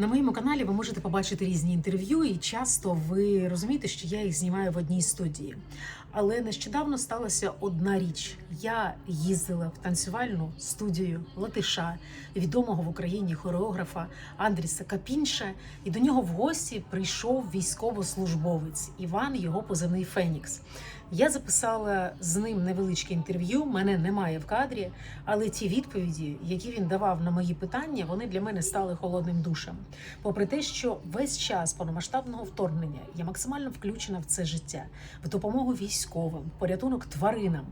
На моєму каналі ви можете побачити різні інтерв'ю, і часто ви розумієте, що я їх знімаю в одній студії. Але нещодавно сталася одна річ: я їздила в танцювальну студію Латиша, відомого в Україні хореографа Андріса Капінша, і до нього в гості прийшов військовослужбовець Іван, його позивний Фенікс. Я записала з ним невеличке інтерв'ю. Мене немає в кадрі, але ті відповіді, які він давав на мої питання, вони для мене стали холодним душем. Попри те, що весь час повномасштабного вторгнення я максимально включена в це життя, в допомогу військовим, в порятунок тваринам.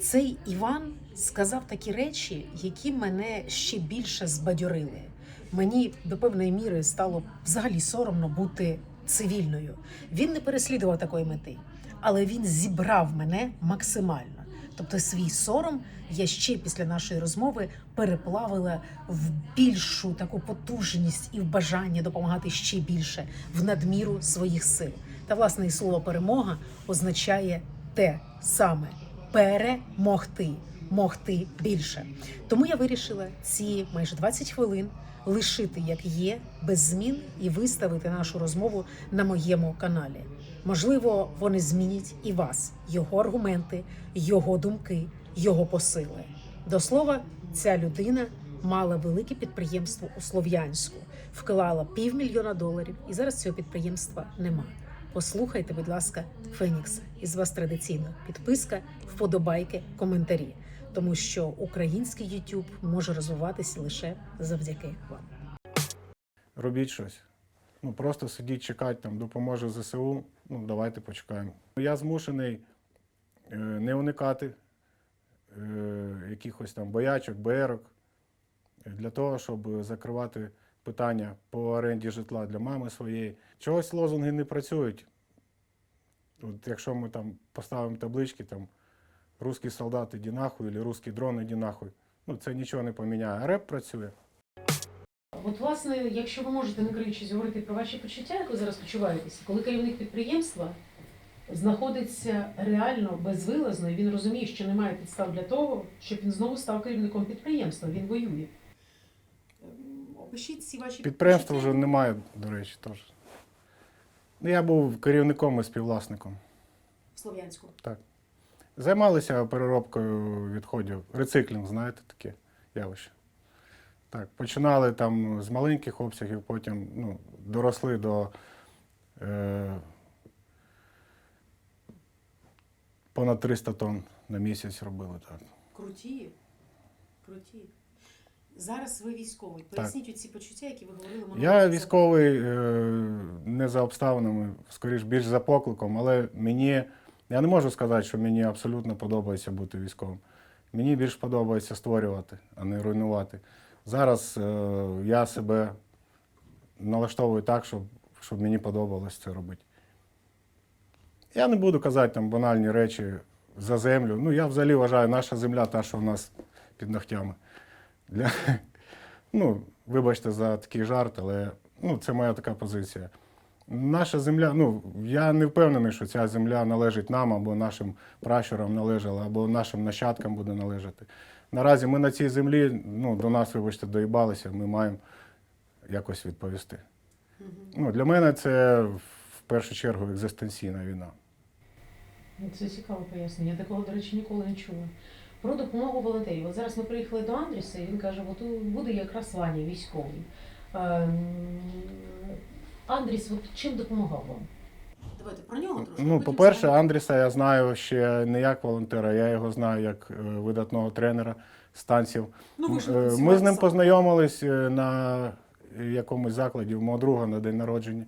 Цей Іван сказав такі речі, які мене ще більше збадьорили. Мені до певної міри стало взагалі соромно бути цивільною. Він не переслідував такої мети, але він зібрав мене максимально. Тобто свій сором я ще після нашої розмови переплавила в більшу таку потужність і в бажання допомагати ще більше в надміру своїх сил. Та власне і слово перемога означає те саме перемогти, могти більше. Тому я вирішила ці майже 20 хвилин лишити як є, без змін і виставити нашу розмову на моєму каналі. Можливо, вони змінять і вас, його аргументи, його думки, його посили. До слова, ця людина мала велике підприємство у Слов'янську, вклала півмільйона доларів, і зараз цього підприємства нема. Послухайте, будь ласка, Фенікса. Із вас традиційно підписка, вподобайки, коментарі, тому що український YouTube може розвиватися лише завдяки вам. робіть щось. Ну просто сидіть, чекати, там допоможе ЗСУ. Ну, давайте почекаємо. Я змушений е, не уникати е, якихось там боячок, БРок для того, щоб закривати питання по оренді житла для мами своєї. Чогось лозунги не працюють. От якщо ми там поставимо таблички, там русський солдат іди нахуй, або русський дрон іди нахуй, ну це нічого не поміняє. А реп працює. От, власне, якщо ви можете, не криючись, говорити про ваші почуття, як ви зараз почуваєтеся, коли керівник підприємства знаходиться реально безвилазно, і він розуміє, що немає підстав для того, щоб він знову став керівником підприємства, він воює. Опишіть ці ваші Підприємства почуття. вже немає, до речі, теж. Ну, я був керівником і співвласником. в Слов'янську. Займалися переробкою відходів, рециклінг, знаєте, таке явище. Так, починали там з маленьких обсягів, потім ну, доросли до е, понад 300 тонн на місяць робили так. Круті. Круті. Зараз ви військовий. Поясніть ці почуття, які ви говорили минулого Я військовий е, не за обставинами, скоріш більш за покликом, але мені я не можу сказати, що мені абсолютно подобається бути військовим. Мені більш подобається створювати, а не руйнувати. Зараз е, я себе налаштовую так, щоб, щоб мені подобалось це робити. Я не буду казати там банальні речі за землю. Ну, я взагалі вважаю, наша земля та, що в нас під ногтями. Для, ну, вибачте за такий жарт, але ну, це моя така позиція. Наша земля, ну я не впевнений, що ця земля належить нам або нашим пращурам належала, або нашим нащадкам буде належати. Наразі ми на цій землі, ну, до нас, вибачте, доїбалися, ми маємо якось відповісти. Ну, для мене це в першу чергу екзистенційна війна. Ну, Це цікаве пояснення. Я такого, до речі, ніколи не чула. Про допомогу волонтерів. От зараз ми приїхали до Андріса, і він каже, от буде якраз Ваня військовий. Андріс, от чим допомагав вам? Давайте про нього трошки. Ну, по-перше, Андріса я знаю ще не як волонтера, я його знаю як е, видатного тренера станців. ну, ви ж Е, Ми з ним познайомились е, на якомусь закладі в мого друга на день народження.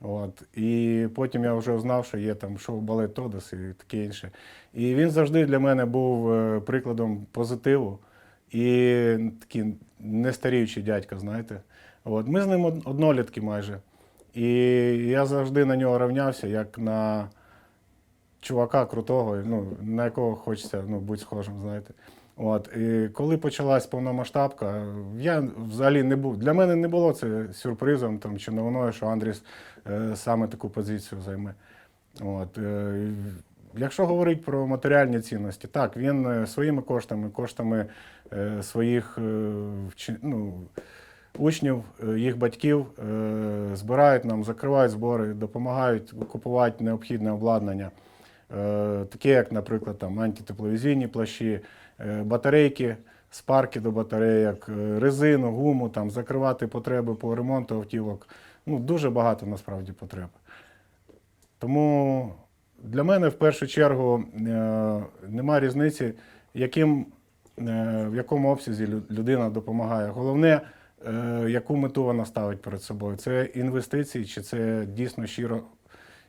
От. І потім я вже знав, що є там шоу балет Тодос і таке інше. І він завжди для мене був е, прикладом позитиву і такий нестаріючий дядька, знаєте. От. Ми з ним од- однолітки майже. І я завжди на нього рівнявся, як на чувака крутого, ну, на якого хочеться ну, бути схожим, знаєте. От. І коли почалась повномасштабка, я взагалі не був. Для мене не було це сюрпризом там, чи новиною, що Андріс е, саме таку позицію займе. От. Е, якщо говорити про матеріальні цінності, так, він е, своїми коштами, коштами е, своїх е, ну, учнів, е, їх батьків е, збирають нам, закривають збори, допомагають купувати необхідне обладнання, Е, таке як, наприклад, там, антитепловізійні плащі, батарейки, спарки до батарейок, резину, гуму, там, закривати потреби по ремонту автівок. Ну, дуже багато насправді потреб. Тому для мене в першу чергу нема різниці, яким, в якому обсязі людина допомагає. Головне, яку мету вона ставить перед собою. Це інвестиції, чи це дійсно щиро,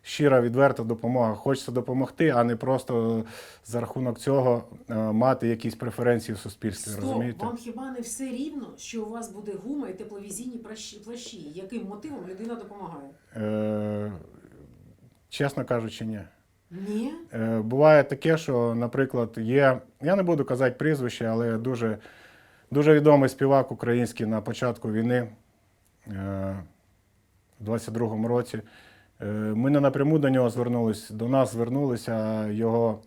щира відверта допомога. Хочеться допомогти, а не просто за рахунок цього е, мати якісь преференції в суспільстві. Стоп, розумієте? вам хіба не все рівно, що у вас буде гума і тепловізійні плащі, плащі? Яким мотивом людина допомагає? Е, чесно кажучи, ні. Ні? Е, Буває таке, що, наприклад, є, я не буду казати прізвище, але дуже, дуже відомий співак український на початку війни е, в 22-му році. Е, Ми не напряму до нього звернулися, до нас звернулися його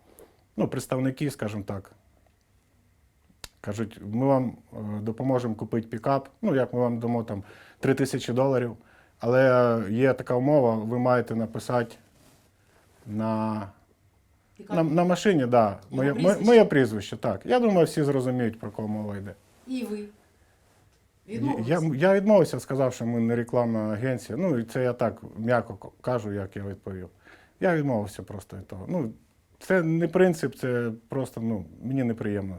ну, представники, скажімо так. Кажуть, ми вам е, допоможемо купити пікап. Ну, як ми вам дамо там 3 тисячі доларів. Але є така умова, ви маєте написати на на, на машині, так. Да. Моє, моє прізвище, так. Я думаю, всі зрозуміють, про кого мова йде. І ви? Я, Відмовились? я відмовився, сказав, що ми не рекламна агенція. Ну, і це я так м'яко к- кажу, як я відповів. Я відмовився просто від того. Ну, це не принцип, це просто ну, мені неприємно.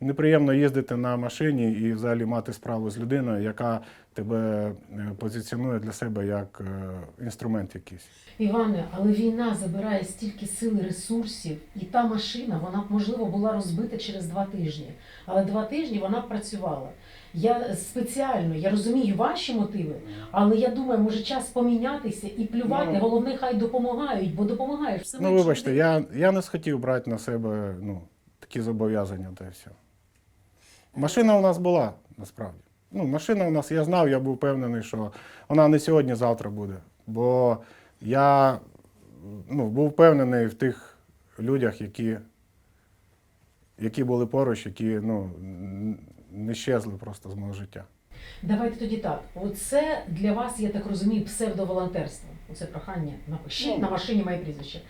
Неприємно їздити на машині і взагалі мати справу з людиною, яка тебе е, позиціонує для себе як е, інструмент якийсь. Іване, але війна забирає стільки сил і ресурсів, і та машина, вона б можливо була розбита через два тижні. Але два тижні вона б працювала. Я спеціально, я розумію ваші мотиви, але я думаю, може час помінятися і плювати. Ну. Головне, хай допомагають, бо допомагаєш. Все Ну, вибачте, я, я не схотів брати на себе ну, такі зобов'язання та й все. Машина у нас була, насправді. Ну, машина у нас, я знав, я був впевнений, що вона не сьогодні, завтра буде. Бо я ну, був впевнений в тих людях, які, які були поруч, які ну, не щезли просто з мого життя. Давайте тоді так. Оце для вас, я так розумію, псевдоволонтерство. Оце прохання. Напишіть Ну. на машині моє прізвище.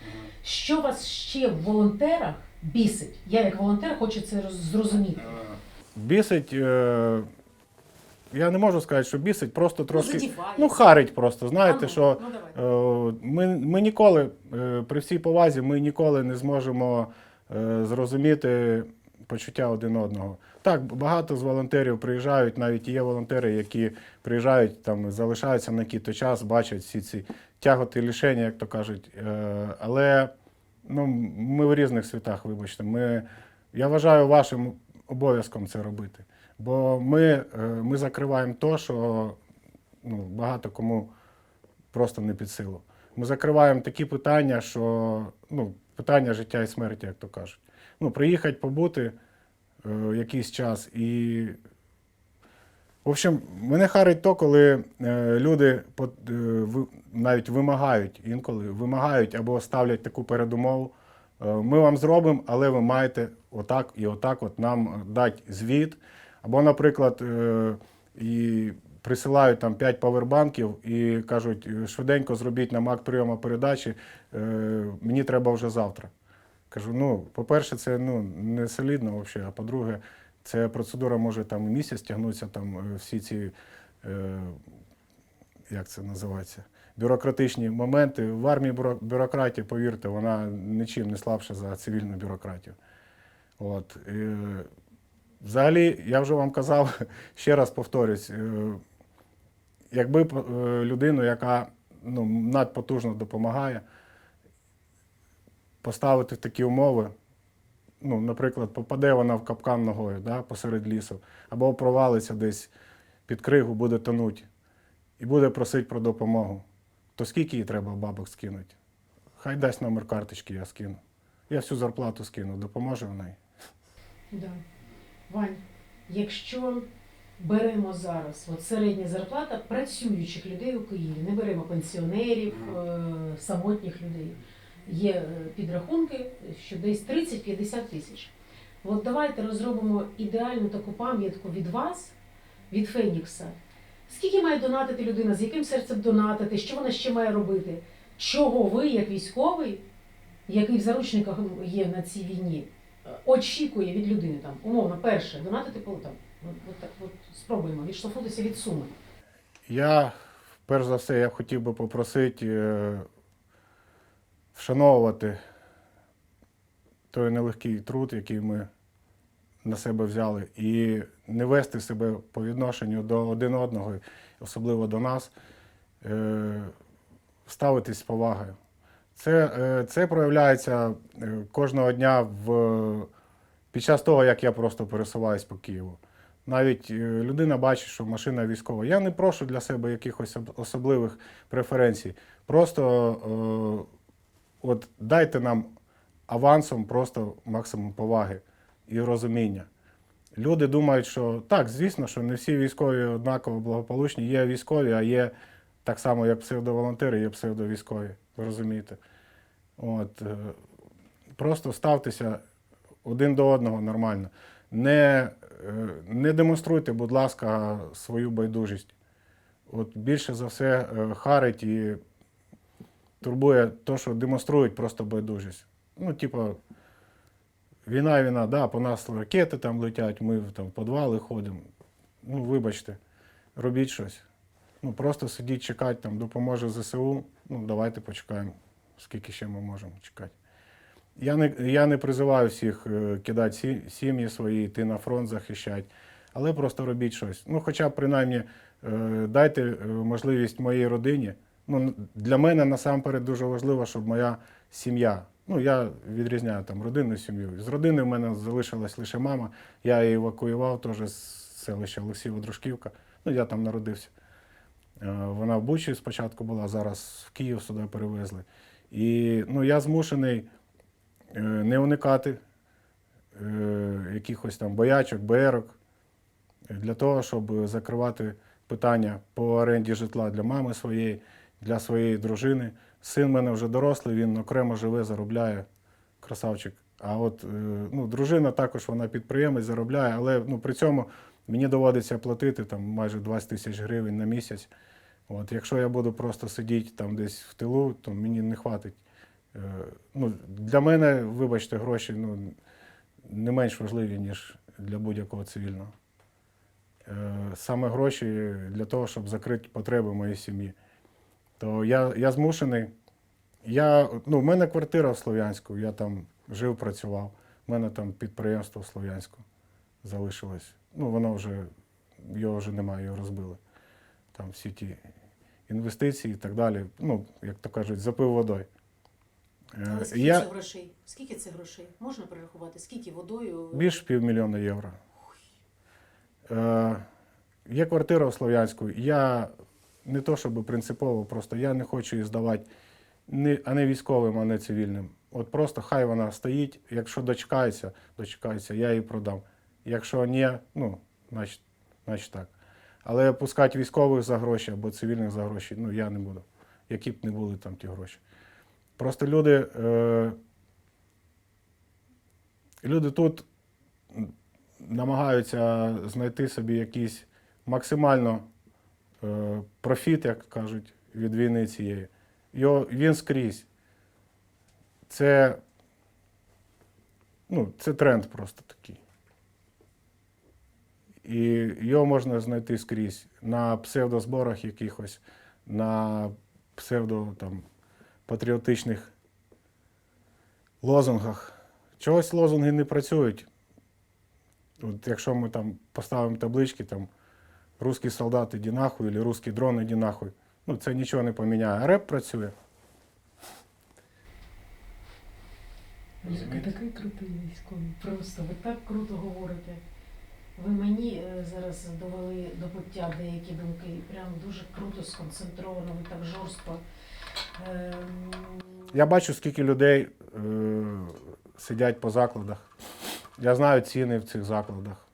Що вас ще в волонтерах бісить? Я як волонтер хочу це зрозуміти. Бісить, е, я не можу сказати, що бісить, просто трошки. задіває. Ну, харить просто. Знаєте, ну, що ну. Е, Ми, ми ніколи, е, при всій повазі, ми ніколи не зможемо е, зрозуміти почуття один одного. Так, багато з волонтерів приїжджають, навіть є волонтери, які приїжджають, там, залишаються на якийсь час, бачать всі ці тяготи лишення, як то кажуть. Е, Але ну, ми в різних світах, вибачте. Ми, я вважаю вашим обов'язком це робити. Бо ми, е, ми закриваємо те, що ну, багато кому просто не під силу. Ми закриваємо такі питання, що ну, питання життя і смерті, як то кажуть. Ну, приїхати, побути е, якийсь час і. В общем, мене харить то, коли е, люди по- е, ви- навіть вимагають інколи вимагають або ставлять таку передумову. Е, ми вам зробимо, але ви маєте отак і отак от нам дати звіт. Або, наприклад, е, і присилають там 5 павербанків і кажуть, «Е, швиденько зробіть нам акт прийому передачі, е, мені треба вже завтра. Кажу, ну, по-перше, це ну, не солідно взагалі, а по-друге, ця процедура може там місяць тягнутися, там всі ці, як це називається, бюрократичні моменти. В армії бюрократія, повірте, вона нічим не слабша за цивільну бюрократію. От. Взагалі, я вже вам казав, ще раз повторюсь, е, якби е, людину, яка ну, надпотужно допомагає, поставити в такі умови, ну, наприклад, попаде вона в капкан ногою да, посеред лісу, або провалиться десь під кригу, буде тонуть, і буде просити про допомогу, то скільки їй треба бабок скинути? Хай дасть номер карточки, я скину. Я всю зарплату скину, допоможе в неї. Да. Вань, якщо беремо зараз от середня зарплата працюючих людей у Києві, не беремо пенсіонерів, е, самотніх людей. Є е, підрахунки, що десь 30-50 тисяч. От давайте розробимо ідеальну таку пам'ятку від вас, від Фенікса. Скільки має донатити людина, з яким серцем донатити, що вона ще має робити? Чого ви, як військовий, який в заручниках є на цій війні, очікує від людини там, умовно, перше, донатити по там. От, от от спробуємо відштовхнутися від суми. Я, перш за все, я хотів би попросити е, вшановувати той нелегкий труд, який ми на себе взяли, і не вести себе по відношенню до один одного, особливо до нас, е, ставитись з повагою. Це, е, це проявляється е, кожного дня в, під час того, як я просто пересуваюсь по Києву. Навіть е, людина бачить, що машина військова. Я не прошу для себе якихось особливих преференцій. Просто от дайте нам авансом просто максимум поваги і розуміння. Люди думають, що так, звісно, що не всі військові однаково благополучні. Є військові, а є так само, як псевдоволонтери, є псевдовійськові. Ви розумієте? От, е, просто ставтеся один до одного нормально. Не, е, не демонструйте, будь ласка, свою байдужість. От більше за все е, харить і турбує те, що демонструють просто байдужість. Ну, типу, війна, війна, да, по нас ракети там летять, ми там в підвали ходимо. Ну, вибачте, робіть щось. Ну, просто сидіть, чекати, там, допоможе ЗСУ. Ну, давайте почекаємо, скільки ще ми можемо чекати. Я не, я не призиваю всіх е, кидати сім'ї свої, йти на фронт захищати, але просто робіть щось. Ну, хоча принаймні е, дайте е, можливість моїй родині. Ну, для мене насамперед дуже важливо, щоб моя сім'я. Ну, я відрізняю там родину і сім'ю. З родини в мене залишилась лише мама. Я її евакуював теж з селища Олексієва Дружківка. Ну, я там народився. Е, Вона в Бучі спочатку була, зараз в Київ сюди перевезли. І ну, я змушений е, не уникати е, якихось там боячок, БРок, для того, щоб закривати питання по оренді житла для мами своєї, для своєї дружини. Син в мене вже дорослий, він окремо живе, заробляє, красавчик. А от ну, дружина також вона підприємець, заробляє, але ну, при цьому мені доводиться платити там майже 20 тисяч гривень на місяць. От, якщо я буду просто сидіти там десь в тилу, то мені не хватить. Е, ну, для мене, вибачте, гроші ну, не менш важливі, ніж для будь-якого цивільного. Е, саме гроші для того, щоб закрити потреби моєї сім'ї. То я, я змушений. Я, ну, в мене квартира в Слов'янську, я там жив, працював. У мене там підприємство в Слов'янську залишилось. Ну, воно вже, його вже немає, його розбили. Там всі ті інвестиції і так далі. Ну, як то кажуть, запив водою. Е, Але скільки Я це грошей? Скільки це грошей? Можна перерахувати? Скільки водою? більше півмільйона євро. Е, є квартира у Слов'янську. Я не то, щоб принципово, просто я не хочу її здавати не, а не військовим, а не цивільним. От просто хай вона стоїть. Якщо дочекається, дочекається, я її продам. Якщо ні, ну, значить, значить так. Але пускати військових за гроші або цивільних за гроші, ну я не буду. Які б не були там ті гроші. Просто люди, е, люди тут намагаються знайти собі якийсь максимально е, профіт, як кажуть, від війни цієї. Його, він скрізь. Це, ну, це тренд просто такий. І його можна знайти скрізь на псевдозборах якихось, на псевдо там, патріотичних лозунгах. Чогось лозунги не працюють. От якщо ми там поставимо таблички, там русські солдати іди нахуй, або русські дрони іди нахуй, ну це нічого не поміняє. А реп працює. Ви такий крутий військовий. Просто ви так круто говорите. Ви мені е, зараз довели до пуття деякі думки. Прям дуже круто, сконцентровано, ви так жорстко. Ем, Я бачу, скільки людей е, сидять по закладах. Я знаю ціни в цих закладах.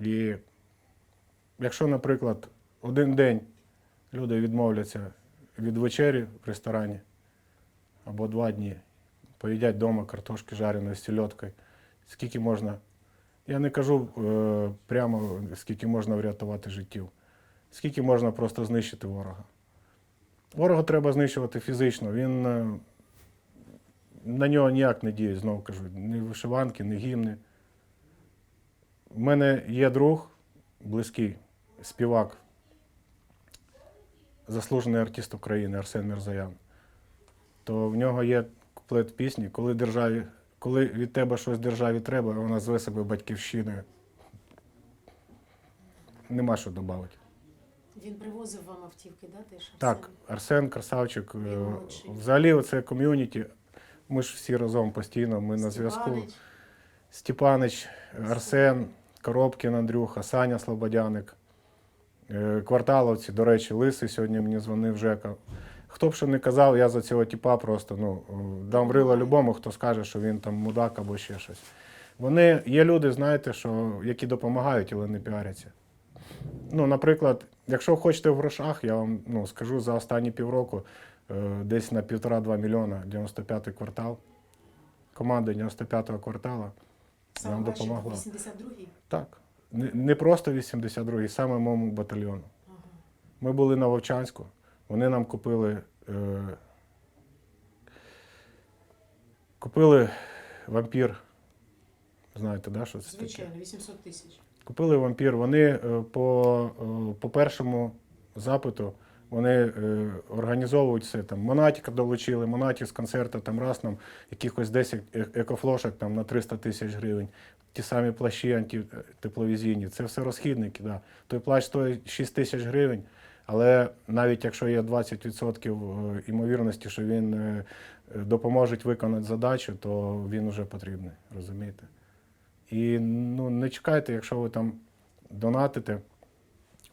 І якщо, наприклад, один день люди відмовляться від вечері в ресторані, або два дні, поїдять вдома картошки жареної з сільоткою, скільки можна Я не кажу е, прямо, скільки можна врятувати життів, скільки можна просто знищити ворога. Ворога треба знищувати фізично. Він е, на нього ніяк не діє, знову кажу, ні вишиванки, ні гімни. У мене є друг близький, співак, заслужений артист України Арсен Мірзаян. То в нього є куплет пісні, коли державі, коли від тебе щось державі треба, вона зве себе батьківщиною. Нема що додати. Він привозив вам автівки, да, теж? Так, Арсен, красавчик. е. Взагалі, оце ком'юніті. Ми ж всі разом постійно, ми на зв'язку. Степанич. Степанич, Арсен, Коробкін Андрюха, Саня Слободяник, е, кварталовці, до речі, Лисий сьогодні мені дзвонив Жека. Хто б що не казав, я за цього типа просто ну, дам рила любому, хто скаже, що він там мудак або ще щось. Вони є люди, знаєте, що, які допомагають, але не піаряться. Ну, наприклад, якщо хочете в грошах, я вам ну, скажу за останні півроку е, десь на півтора-два мільйона 95-й квартал. Команда 95-го квартала. Саме Нам допомогла. 82-й? Так. Не, не просто 82-й, саме моєму батальйону. Ага. Ми були на Вовчанську, вони нам купили. Е, купили вампір. Знаєте, да, що це таке? Звичайно, 800 тисяч. Купили вампір. Вони е, по, е, по першому запиту вони е, організовують все. Там Монатіка долучили, Монатік з концерту там раз нам якихось 10 е- екофлошок там, на 300 тисяч гривень. Ті самі плащі антитепловізійні. Це все розхідники. Да. Той плащ стоїть 6 тисяч гривень, але навіть якщо є 20% імовірності, що він е, е, допоможе виконати задачу, то він вже потрібний, розумієте? І ну, не чекайте, якщо ви там донатите,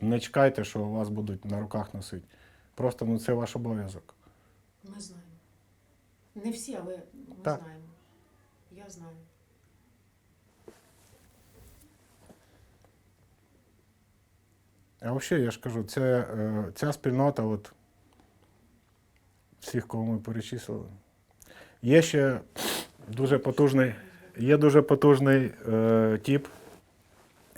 не чекайте, що вас будуть на руках носити. Просто ну, це ваш обов'язок. Ми знаємо. Не всі, але ми Так. знаємо. Я знаю. А взагалі, я ж кажу, це, ця спільнота, от, всіх, кого ми перечислили. Є ще дуже потужний, є дуже потужний е, тіп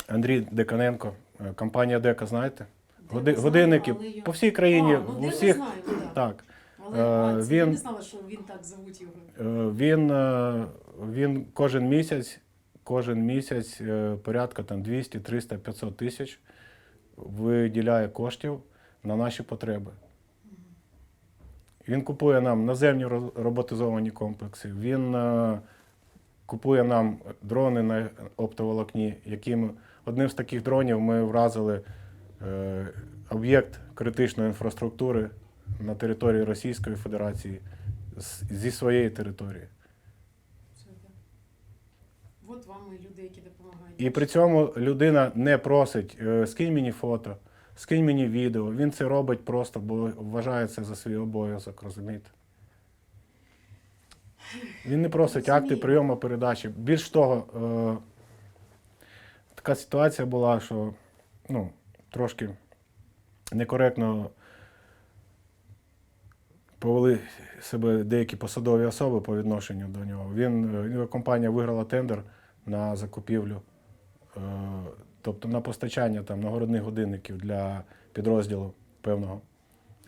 Андрій Деканенко, е, компанія Дека, знаєте? Годи, годинники по всій країні, А, ну, в де усіх. ми знаємо. Так. Але Е, це я він- не знала, що він так зовуть його. Е, Він, е, він кожен місяць, кожен місяць е, порядка там 200, 300, 500 тисяч виділяє коштів на наші потреби. Він купує нам наземні роботизовані комплекси. Він е, купує нам дрони на оптоволокні, яким одним з таких дронів ми вразили е, об'єкт критичної інфраструктури на території Російської Федерації зі своєї території. Це, да. От вам і люди, які допомагають. І при цьому людина не просить е, скинь мені фото, скинь мені відео. Він це робить просто, бо вважає це за свій обов'язок, розумієте? Він не просить акти прийому передачі. Більш того, е, така ситуація була, що ну, трошки некоректно повели себе деякі посадові особи по відношенню до нього. Він, е, компанія виграла тендер на закупівлю, тобто на постачання там, нагородних годинників для підрозділу певного.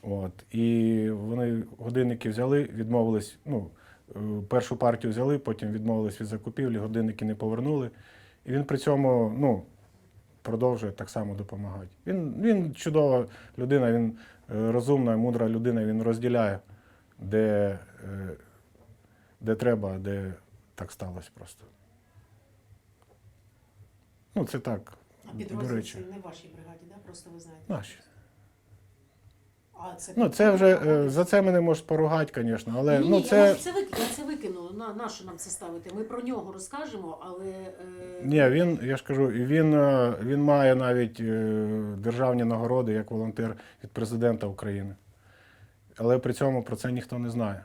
От. І вони годинники взяли, відмовились, ну, е, першу партію взяли, потім відмовились від закупівлі, годинники не повернули. І він при цьому ну, продовжує так само допомагати. Він, він чудова людина, він е, розумна, мудра людина, він розділяє, де, е, де треба, де так сталося просто. Ну, це так, А до підрозділ речі. це не в вашій бригаді, да? просто ви знаєте. Наші. А, це Ну, це вже е, за це мене можуть поругати, звісно, але Ні, ну, це. це вик... я це викинула. На, на що нам це ставити? Ми про нього розкажемо, але. Е... Ні, він, я ж кажу, і він, е, він має навіть е, державні нагороди як волонтер від президента України. Але при цьому про це ніхто не знає.